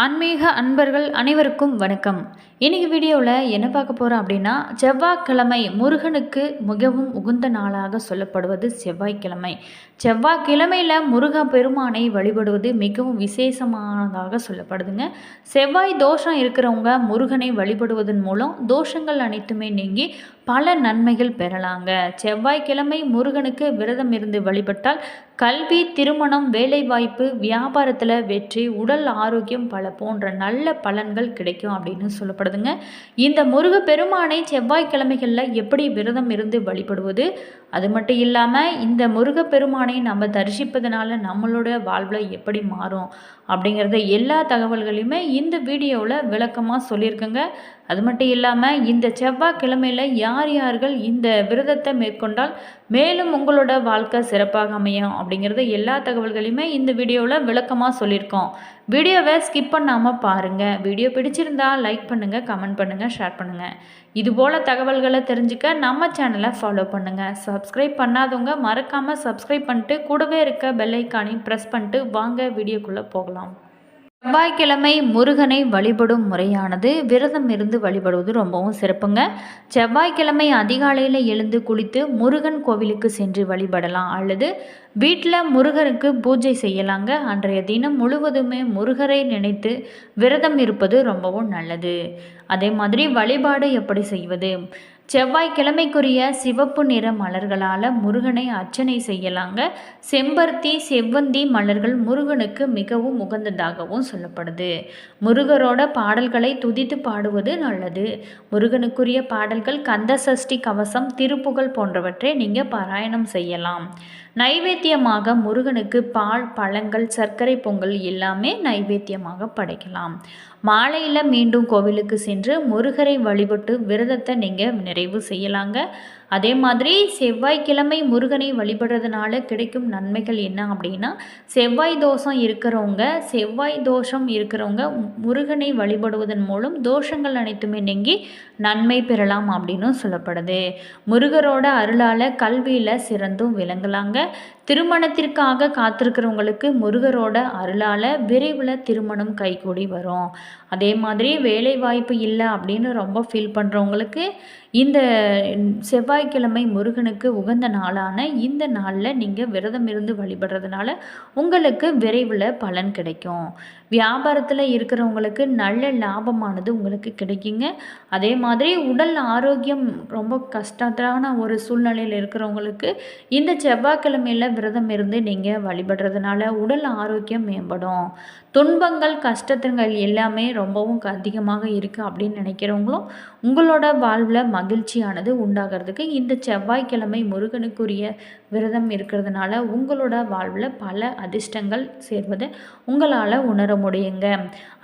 ஆன்மீக அன்பர்கள் அனைவருக்கும் வணக்கம். இன்றைக்கி வீடியோவில் என்ன பார்க்க போகிறோம் அப்படின்னா செவ்வாய்க்கிழமை முருகனுக்கு மிகவும் உகுந்த நாளாக சொல்லப்படுவது செவ்வாய்க்கிழமை. செவ்வாய்க்கிழமையில் முருக பெருமானை வழிபடுவது மிகவும் விசேஷமானதாக சொல்லப்படுதுங்க. செவ்வாய் தோஷம் இருக்கிறவங்க முருகனை வழிபடுவதன் மூலம் தோஷங்கள் அனைத்துமே நீங்கி பல நன்மைகள் பெறலாங்க. செவ்வாய்க்கிழமை முருகனுக்கு விரதம் இருந்து வழிபட்டால் கல்வி திருமணம் வேலைவாய்ப்பு வியாபாரத்தில் வெற்றி உடல் ஆரோக்கியம் பல போன்ற நல்ல பலன்கள் கிடைக்கும் அப்படின்னு சொல்லப்படுதுங்க. இந்த முருக பெருமானை செவ்வாய்க்கிழமைகளில் எப்படி விரதம் இருந்து வழிபடுவது? அது மட்டும் இல்லாமல் இந்த முருக பெருமானை நம்ம தரிசிப்பதனால நம்மளோட வாழ்வில் எப்படி மாறும்? அப்படிங்கிறத எல்லா தகவல்களையுமே இந்த வீடியோவில் விளக்கமாக சொல்லியிருக்கேங்க. அது மட்டும் இல்லாமல் இந்த செவ்வாய்க்கிழமையில் யார் யார்கள் இந்த விரதத்தை மேற்கொண்டால் மேலும் உங்களோட வாழ்க்கை சிறப்பாக அமையும் அப்படிங்கிறத எல்லா தகவல்களையுமே இந்த வீடியோவில் விளக்கமாக சொல்லியிருக்கோம். வீடியோவை ஸ்கிப் பண்ணாமல் பாருங்கள் வீடியோ பிடிச்சிருந்தா லைக் பண்ணுங்கள் கமெண்ட் பண்ணுங்கள் ஷேர் பண்ணுங்கள் இதுபோல் தகவல்களை தெரிஞ்சுக்க நம்ம சேனலை ஃபாலோ பண்ணுங்கள் சப்ஸ்கிரைப் பண்ணாதவங்க மறக்காமல் சப்ஸ்கிரைப் பண்ணிட்டு கூடவே இருக்க பெல்லைக்கானையும் ப்ரெஸ் பண்ணிட்டு வாங்க வீடியோக்குள்ளே போகலாம். செவ்வாய்க்கிழமை முருகனை வழிபடும் முறையானது விரதம் இருந்து வழிபடுவது ரொம்பவும் சிறப்புங்க. செவ்வாய்க்கிழமை அதிகாலையில் எழுந்து குளித்து முருகன் கோவிலுக்கு சென்று வழிபடலாம். அல்லது வீட்டில் முருகனுக்கு பூஜை செய்யலாங்க. அன்றைய தினம் முழுவதுமே முருகரை நினைத்து விரதம் இருப்பது ரொம்பவும் நல்லது. அதே மாதிரி வழிபாடு எப்படி செய்வது? செவ்வாய்க்கிழமைக்குரிய சிவப்பு நிற மலர்களால் முருகனை அர்ச்சனை செய்யலாங்க. செம்பருத்தி செவ்வந்தி மலர்கள் முருகனுக்கு மிகவும் உகந்ததாகவும் சொல்லப்படுது. முருகரோட பாடல்களை துதித்து பாடுவது நல்லது. முருகனுக்குரிய பாடல்கள் கந்த சஷ்டி கவசம் திருப்புகழ் போன்றவற்றை நீங்கள் பாராயணம் செய்யலாம். நைவேத்தியமாக முருகனுக்கு பால் பழங்கள் சர்க்கரை பொங்கல் எல்லாமே நைவேத்தியமாக படைக்கலாம். மாலையில் மீண்டும் கோவிலுக்கு சென்று முருகரை வழிபட்டு விரதத்தை நீங்கள் நிறைவு செய்யலாங்க. அதே மாதிரி செவ்வாய்க்கிழமை முருகனை வழிபடுறதுனால கிடைக்கும் நன்மைகள் என்ன அப்படின்னா செவ்வாய் தோஷம் இருக்கிறவங்க செவ்வாய் தோஷம் இருக்கிறவங்க முருகனை வழிபடுவதன் மூலம் தோஷங்கள் அனைத்துமே நீங்கி நன்மை பெறலாம் அப்படின்னு சொல்லப்படுது. முருகரோட அருளால் கல்வியில் சிறந்தும் விளங்கலாங்க. திருமணத்திற்காக காத்திருக்கிறவங்களுக்கு முருகரோட அருளால் விரைவில் திருமணம் கைகூடி வரும். அதே மாதிரி வேலை வாய்ப்பு இல்லை அப்படின்னு ரொம்ப ஃபீல் பண்ணுறவங்களுக்கு இந்த செவ்வாய்க்கிழமை முருகனுக்கு உகந்த நாளான இந்த நாளில் நீங்கள் விரதம் இருந்து வழிபடுறதுனால உங்களுக்கு விரைவில் பலன் கிடைக்கும். வியாபாரத்தில் இருக்கிறவங்களுக்கு நல்ல லாபமானது உங்களுக்கு கிடைக்குங்க. அதே மாதிரி உடல் ஆரோக்கியம் ரொம்ப கஷ்டத்தான ஒரு சூழ்நிலையில் இருக்கிறவங்களுக்கு இந்த செவ்வாய்க்கிழமையில் விரதம் இருந்து நீங்கள் வழிபடுறதுனால உடல் ஆரோக்கியம் மேம்படும். துன்பங்கள் கஷ்டத்துங்கள் எல்லாமே ரொம்பவும் அதிகமாக இருக்குது அப்படின்னு நினைக்கிறவங்களும் உங்களோட வாழ்வில் மகிழ்ச்சியானது உண்டாகிறதுக்கு இந்த செவ்வாய்க்கிழமை முருகனுக்குரிய விரதம் இருக்கிறதுனால உங்களோட வாழ்வில் பல அதிர்ஷ்டங்கள் சேர்வதை உங்களால் உணர முடியுங்க.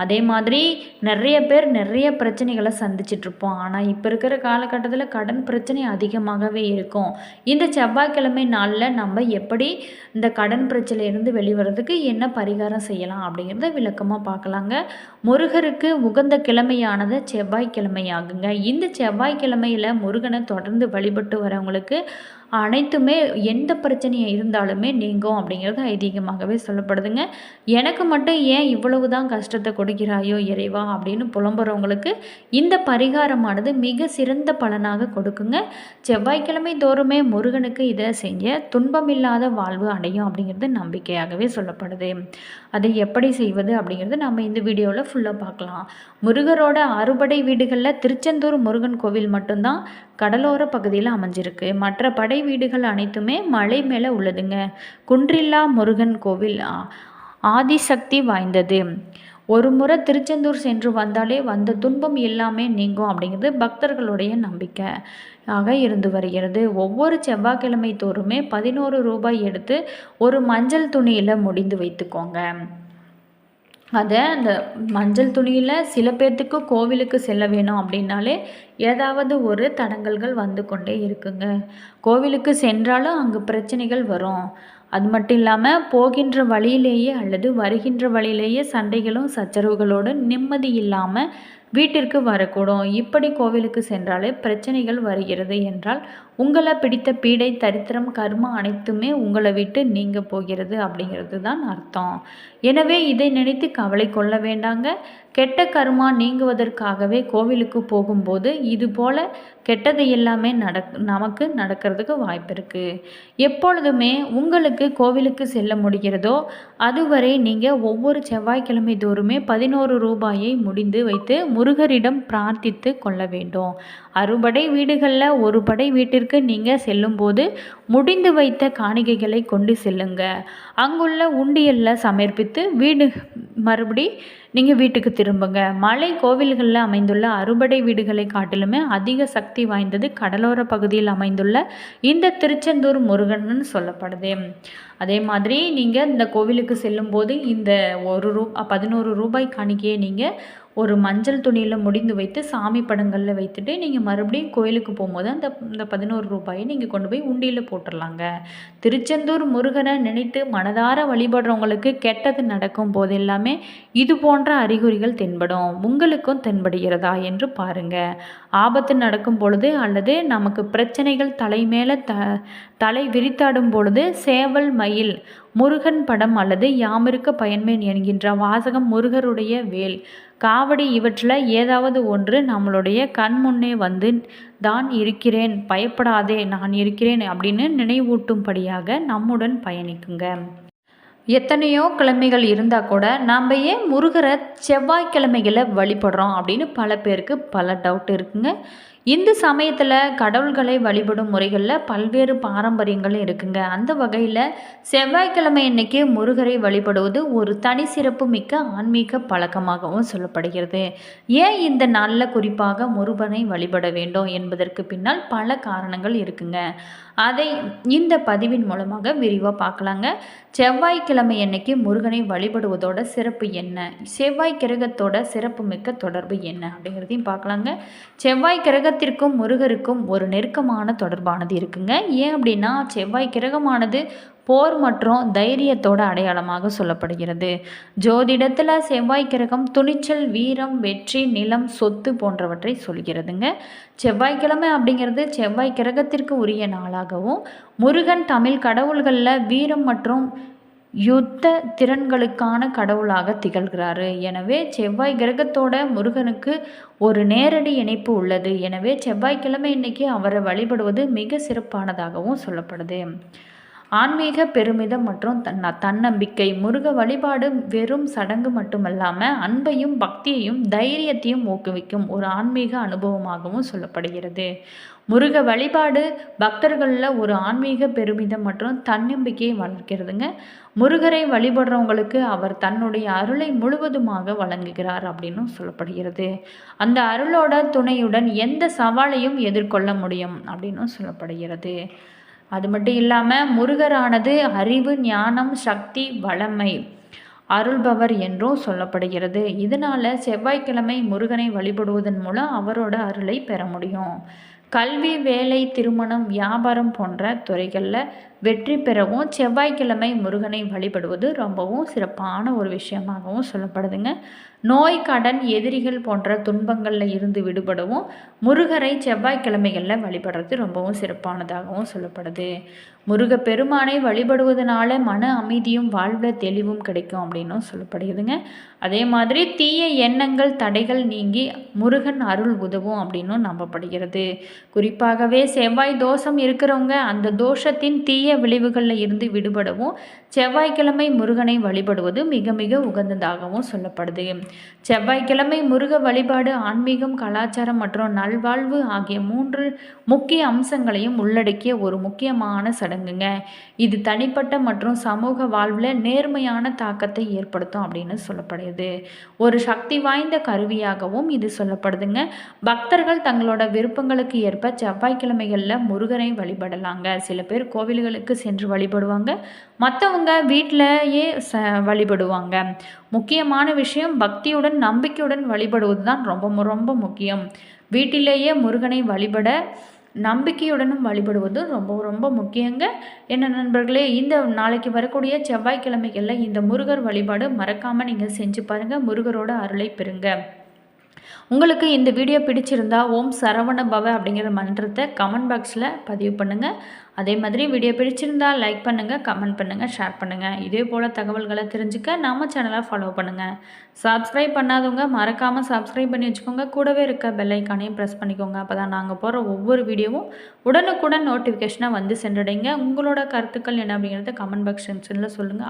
அதே மாதிரி நிறைய பேர் நிறைய பிரச்சனைகளை சந்திச்சிட்ருப்போம். ஆனால் இப்போ இருக்கிற காலகட்டத்தில் கடன் பிரச்சனை அதிகமாகவே இருக்கும். இந்த செவ்வாய்க்கிழமை நாளில் நம்ம எப்படி இந்த கடன் பிரச்சனையிலிருந்து வெளிவரதுக்கு என்ன பரிகாரம் செய்யலாம் அப்படிங்கிறத விளக்கமாக பார்க்கலாங்க. முருகருக்கு உகந்த கிழமையானது செவ்வாய்க்கிழமையாகுங்க. இந்த செவ்வாய்க்கிழமையில் முருகனை தொடர்ந்து வழிபட்டு வரவங்களுக்கு அனைத்துமே எந்த பிரச்சனையாக இருந்தாலுமே நீங்கும் அப்படிங்கிறது ஐதீகமாகவே சொல்லப்படுதுங்க. எனக்கு மட்டும் ஏன் இவ்வளவு தான் கஷ்டத்தை கொடுக்கிறாயோ இறைவா அப்படின்னு புலம்புறவங்களுக்கு இந்த பரிகாரமானது மிக சிறந்த பலனாக கொடுக்குங்க. செவ்வாய்க்கிழமை தோறுமே முருகனுக்கு இதை செஞ்ச துன்பமில்லாத வாழ்வு அடையும் அப்படிங்கிறது நம்பிக்கையாகவே சொல்லப்படுது. அதை எப்படி செய்வது அப்படிங்கிறது நம்ம இந்த வீடியோவில் ஃபுல்லாக பார்க்கலாம். முருகரோட அறுபடை வீடுகளில் திருச்செந்தூர் முருகன் கோவில் மட்டும்தான் கடலோர பகுதியில் அமைஞ்சிருக்கு. மற்ற படை வீடுகள் அனைத்துமே மலை மேலே உள்ளதுங்க. குன்றில்லா முருகன் கோவில் ஆதிசக்தி வாய்ந்தது. ஒரு முறை திருச்செந்தூர் சென்று வந்தாலே வந்த துன்பம் எல்லாமே நீங்கும் அப்படிங்கிறது பக்தர்களுடைய நம்பிக்கை ஆக இருந்து வருகிறது. ஒவ்வொரு செவ்வாய்க்கிழமை தோறுமே பதினோரு ரூபாய் எடுத்து ஒரு மஞ்சள் துணியில் முடிந்து வைத்துக்கோங்க. அதை அந்த மஞ்சள் துணியில் சில பேர்த்துக்கு கோவிலுக்கு செல்ல வேணும் அப்படின்னாலே ஏதாவது ஒரு தடங்கல்கள் வந்து கொண்டே இருக்குங்க. கோவிலுக்கு சென்றாலும் அங்கே பிரச்சனைகள் வரும். அது மட்டும் இல்லாமல் போகின்ற வழியிலேயே அல்லது வருகின்ற வழியிலேயே சண்டைகளும் சச்சரவுகளோடு நிம்மதி இல்லாமல் வீட்டிற்கு வரக்கூடும். இப்படி கோவிலுக்கு சென்றாலே பிரச்சனைகள் வருகிறது என்றால் உங்களை பிடித்த பீடை தரித்திரம் கர்மம் அனைத்துமே உங்களை விட்டு நீங்க போகிறது அப்படிங்கிறது தான் அர்த்தம். எனவே இதை நினைத்து கவலை கொள்ள வேண்டாங்க. கெட்ட கர்மா நீங்குவதற்காகவே கோவிலுக்கு போகும்போது இது போல் கெட்டது எல்லாமே நடக் நமக்கு நடக்கிறதுக்கு வாய்ப்பு இருக்குது எப்பொழுதுமே உங்களுக்கு கோவிலுக்கு செல்ல முடிகிறதோ அதுவரை நீங்கள் ஒவ்வொரு செவ்வாய்க்கிழமை தோறுமே பதினோரு ரூபாயை முடிந்து வைத்து முருகரிடம் பிரார்த்தித்து கொள்ள வேண்டும். அறுபடை வீடுகளில் ஒரு படை வீட்டிற்கு நீங்கள் செல்லும்போது முடிந்து வைத்த காணிக்கைகளை கொண்டு செல்லுங்க. அங்குள்ள உண்டியலில் சமர்ப்பித்து வீடு மறுபடி நீங்கள் வீட்டுக்கு திரும்புங்க. மலை கோவில்களில் அமைந்துள்ள அறுபடை வீடுகளை காட்டிலுமே அதிக சக்தி வாய்ந்தது கடலோர பகுதியில் அமைந்துள்ள இந்த திருச்செந்தூர் முருகன் சொல்லப்படுது. அதே மாதிரி நீங்கள் இந்த கோவிலுக்கு செல்லும்போது இந்த ஒரு ரூ பதினோரு ரூபாய் காணிக்கையை நீங்கள் ஒரு மஞ்சள் துணியில் முடிந்து வைத்து சாமி படங்களில் வைத்துட்டு நீங்கள் மறுபடியும் கோயிலுக்கு போகும்போது அந்த இந்த பதினோரு ரூபாயை நீங்கள் கொண்டு போய் உண்டியில் போட்டுடலாங்க திருச்செந்தூர் முருகனை நினைத்து மனதார வழிபடுறவங்களுக்கு கெட்டது நடக்கும் போது எல்லாமே இது போன்ற அறிகுறிகள் தென்படும். உங்களுக்கும் தென்படுகிறதா என்று பாருங்கள் ஆபத்து நடக்கும் பொழுது அல்லது நமக்கு பிரச்சனைகள் தலை மேலே த தலை விரித்தாடும் பொழுது சேவல் மயில் முருகன் படம் அல்லது யாமிருக்க பயன்மேன் என்கின்ற வாசகம் முருகருடைய வேல். காவடி இவற்றில் ஏதாவது ஒன்று நம்மளுடைய கண் முன்னே வந்து தான் இருக்கிறேன் பயப்படாதே நான் இருக்கிறேன் அப்படின்னு நினைவூட்டும்படியாக நம்முடன் பயணிக்குங்க. எத்தனையோ கிழமைகள் இருந்தால் கூட நாம் ஏன் முருகரை செவ்வாய்க்கிழமைகளை வழிபடுறோம் அப்படின்னு பல பேருக்கு பல டவுட் இருக்குங்க. இந்து சமயத்தில் கடவுள்களை வழிபடும் முறைகளில் பல்வேறு பாரம்பரியங்களும் இருக்குங்க. அந்த வகையில் செவ்வாய்க்கிழமை அன்னைக்கு முருகரை வழிபடுவது ஒரு தனி சிறப்பு மிக்க ஆன்மீக பழக்கமாகவும் சொல்லப்படுகிறது. ஏன் இந்த நாளில் குறிப்பாக முருகனை வழிபட வேண்டும் என்பதற்கு பின்னால் பல காரணங்கள் இருக்குங்க. அதை இந்த பதிவின் மூலமாக விரிவாக பார்க்கலாங்க. செவ்வாய்க்கிழமை அன்னைக்கு முருகனை வழிபடுவதோட சிறப்பு என்ன? செவ்வாய் கிரகத்தோட சிறப்பு மிக்க தொடர்பு என்ன அப்படிங்கிறதையும் பார்க்கலாங்க. செவ்வாய் கிரகத்திற்கும் முருகருக்கும் ஒரு நெருக்கமான தொடர்பானது இருக்குங்க. ஏன் அப்படின்னா செவ்வாய் கிரகமானது போர் மற்றும் தைரியத்தோட அடையாளமாக சொல்லப்படுகிறது. ஜோதிடத்தில் செவ்வாய் கிரகம் துணிச்சல் வீரம் வெற்றி நிலம் சொத்து போன்றவற்றை சொல்கிறதுங்க. செவ்வாய்க்கிழமை அப்படிங்கிறது செவ்வாய் கிரகத்திற்கு உரிய நாளாகவும் முருகன் தமிழ் கடவுள்களில் வீரம் மற்றும் யுத்த திறன்களுக்கான கடவுளாக திகழ்கிறாரு. எனவே செவ்வாய் கிரகத்தோட முருகனுக்கு ஒரு நேரடி இணைப்பு உள்ளது. எனவே செவ்வாய்க்கிழமை இன்னைக்கு அவரை வழிபடுவது மிக சிறப்பானதாகவும் சொல்லப்படுது. ஆன்மீக பெருமிதம் மற்றும் தன் தன்னம்பிக்கை முருக வழிபாடு வெறும் சடங்கு மட்டுமல்லாமல் அன்பையும் பக்தியையும் தைரியத்தையும் ஊக்குவிக்கும் ஒரு ஆன்மீக அனுபவமாகவும் சொல்லப்படுகிறது. முருக வழிபாடு பக்தர்களில் ஒரு ஆன்மீக பெருமிதம் மற்றும் தன்னம்பிக்கையை வளர்க்கிறதுங்க. முருகரை வழிபடுறவங்களுக்கு அவர் தன்னுடைய அருளை முழுவதுமாக வழங்குகிறார் அப்படின்னும் சொல்லப்படுகிறது. அந்த அருளோட துணையுடன் எந்த சவாலையும் எதிர்கொள்ள முடியும் அப்படின்னும் சொல்லப்படுகிறது. அது மட்டும் இல்லாமல் முருகரானது அறிவு ஞானம் சக்தி வளமை அருள்பவர் என்றும் சொல்லப்படுகிறது. இதனால் செவ்வாய்க்கிழமை முருகனை வழிபடுவதன் மூலம் அவரோட அருளை பெற முடியும். கல்வி வேலை திருமணம் வியாபாரம் போன்ற துறைகளில் வெற்றி பெறவும் செவ்வாய்க்கிழமை முருகனை வழிபடுவது ரொம்பவும் சிறப்பான ஒரு விஷயமாகவும் சொல்லப்படுதுங்க. நோய் கடன் எதிரிகள் போன்ற துன்பங்களில் இருந்து விடுபடவும் முருகரை செவ்வாய்க்கிழமைகளில் வழிபடுறது ரொம்பவும் சிறப்பானதாகவும் சொல்லப்படுது. முருக பெருமானை வழிபடுவதனால மன அமைதியும் வாழ்வில் தெளிவும் கிடைக்கும் அப்படின்னும் சொல்லப்படுகிறதுங்க அதே மாதிரி தீய எண்ணங்கள் தடைகள் நீங்கி முருகன் அருள் உதவும் அப்படின்னும் நம்பப்படுகிறது. குறிப்பாகவே செவ்வாய் தோஷம் இருக்கிறவங்க அந்த தோஷத்தின் தீய விளைவுகளில் இருந்து விடுபடவும் செவ்வாய்க்கிழமை முருகனை வழிபடுவது மிக மிக உகந்ததாகவும் சொல்லப்படுது. செவ்வாய்க்கிழமை முருக வழிபாடு ஆன்மீகம் கலாச்சாரம் மற்றும் நல்வாழ்வு ஆகிய மூன்று முக்கிய அம்சங்களையும் உள்ளடக்கிய ஒரு முக்கியமான சடங்குங்க. இது தனிப்பட்ட மற்றும் சமூக வாழ்வில் நேர்மையான தாக்கத்தை ஏற்படுத்தும் அப்படின்னு சொல்லப்படுது ஒரு சக்தி வாய்ந்த கருவியாகவும் இது சொல்லப்படுதுங்க. பக்தர்கள் தங்களோட விருப்பங்களுக்கு ஏற்ப செவ்வாய்க்கிழமைகளில் முருகனை வழிபடலாங்க. சில பேர் கோவில்களுக்கு சென்று வழிபடுவாங்க. மற்றவங்க வீட்டிலேயே ச வழிபடுவாங்க. முக்கியமான விஷயம் பக்தியுடன் நம்பிக்கையுடன் வழிபடுவது தான் ரொம்ப ரொம்ப முக்கியம். வீட்டிலேயே முருகனை வழிபட நம்பிக்கையுடனும் வழிபடுவது ரொம்ப ரொம்ப முக்கியங்க. என்ன நண்பர்களே இந்த நாளைக்கு வரக்கூடிய செவ்வாய்க்கிழமைகளில் இந்த முருகர் வழிபாடு மறக்காமல் நீங்கள் செஞ்சு பாருங்கள் முருகரோட அருளை பெறுங்க. உங்களுக்கு இந்த வீடியோ பிடிச்சிருந்தா ஓம் சரவண பவ அப்படிங்கிற மன்றத்தை கமெண்ட் பாக்ஸில் பதிவு பண்ணுங்கள் அதே மாதிரி வீடியோ பிடிச்சிருந்தா லைக் பண்ணுங்கள் கமெண்ட் பண்ணுங்கள் ஷேர் பண்ணுங்கள் இதே போல் தகவல்களை தெரிஞ்சுக்க நம்ம சேனலை ஃபாலோ பண்ணுங்கள் சப்ஸ்கிரைப் பண்ணாதவங்க மறக்காமல் சப்ஸ்கிரைப் பண்ணி வச்சுக்கோங்க. கூடவே இருக்க பெல்லைக்கானையும் ப்ரெஸ் பண்ணிக்கோங்க. அப்போ தான் நாங்கள் போகிற ஒவ்வொரு வீடியோவும் உடனுக்குடன் நோட்டிஃபிகேஷனாக வந்து சென்றடைங்க. உங்களோட கருத்துக்கள் என்ன அப்படிங்கிறத கமெண்ட் பாக்ஸ் செக்ஷனில் சொல்லுங்கள்